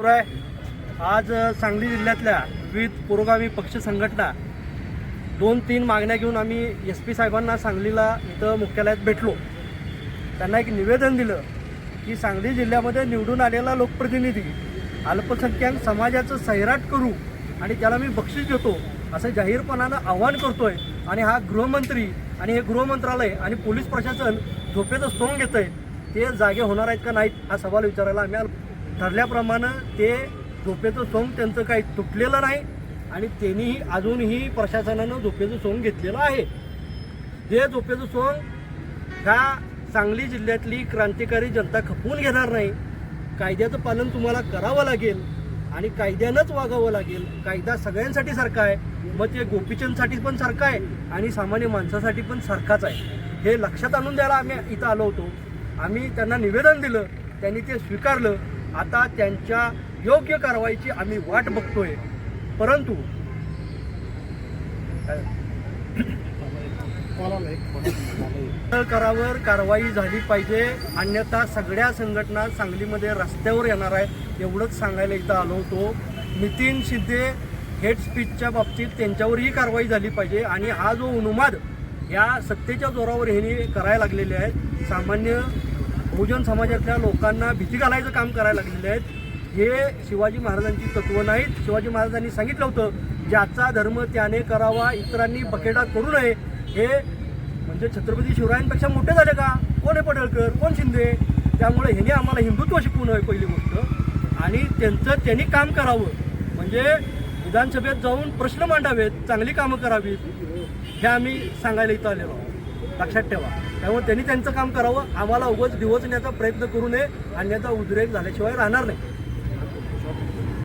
आज सांगली जिल्ह्यातल्या विविध पुरोगामी पक्ष संघटना दोन तीन मागण्या घेऊन आम्ही एस पी साहेबांना सांगलीला इथं मुख्यालयात भेटलो त्यांना एक निवेदन दिलं की सांगली जिल्ह्यामध्ये निवडून आलेला लोकप्रतिनिधी अल्पसंख्याक समाजाचं सैराट करू आणि त्याला मी बक्षीस देतो असं जाहीरपणानं आव्हान करतोय आणि हा गृहमंत्री आणि हे गृहमंत्रालय आणि पोलीस प्रशासन झोपेचं सोंग घेत आहे ते जागे होणार आहेत का नाहीत हा सवाल विचारायला आम्ही आलो. ठरल्याप्रमाणे ते झोपेचं सोंग त्यांचं काही तुटलेलं नाही आणि त्यांनीही अजूनही प्रशासनानं झोपेचं सोंग घेतलेलं आहे. हे झोपेचं सोंग ह्या सांगली जिल्ह्यातली क्रांतिकारी जनता खपवून घेणार नाही. कायद्याचं पालन तुम्हाला करावं लागेल आणि कायद्यानंच वागावं लागेल. कायदा सगळ्यांसाठी सारखा आहे. मग ते गोपीचंदसाठी पण सारखा आहे आणि सामान्य माणसासाठी पण सारखाच आहे. हे लक्षात आणून द्यायला आम्ही इथं आलो होतो. आम्ही त्यांना निवेदन दिलं. त्यांनी ते स्वीकारलं. आता त्यांच्या योग्य कारवाईची आम्ही वाट बघतोय. परंतु करावर कारवाई झाली पाहिजे. अन्यथा सगळ्या संघटना सांगलीमध्ये रस्त्यावर येणार आहे एवढंच सांगायला इथं आलो होतो. नितीन शिंदे हेड स्पीचच्या बाबतीत त्यांच्यावरही कारवाई झाली पाहिजे आणि हा जो उन्माद या सत्तेच्या जोरावर हे करायला लागलेले आहेत सामान्य बहुजन समाजातल्या लोकांना भीती घालायचं काम करायला लागलेले आहेत. हे शिवाजी महाराजांची तत्व नाहीत. शिवाजी महाराजांनी सांगितलं होतं ज्याचा धर्म त्याने करावा इतरांनी बकेटा करू नये. हे म्हणजे छत्रपती शिवरायांपेक्षा मोठे झाले का? कोण आहे पडळकर? कोण शिंदे? त्यामुळे ह्याने आम्हाला हिंदुत्व शिकवू नये पहिली गोष्ट. आणि त्यांचं त्यांनी काम करावं. म्हणजे विधानसभेत जाऊन प्रश्न मांडावेत चांगली कामं करावीत. हे आम्ही सांगायला इथं आलेलो आहोत. लक्षात ठेवा. त्यामुळे त्यांनी त्यांचं काम करावं. आम्हाला उगाच दिवसण्याचा प्रयत्न करू नये. अन्यथा उद्रेक झाल्याशिवाय राहणार नाही.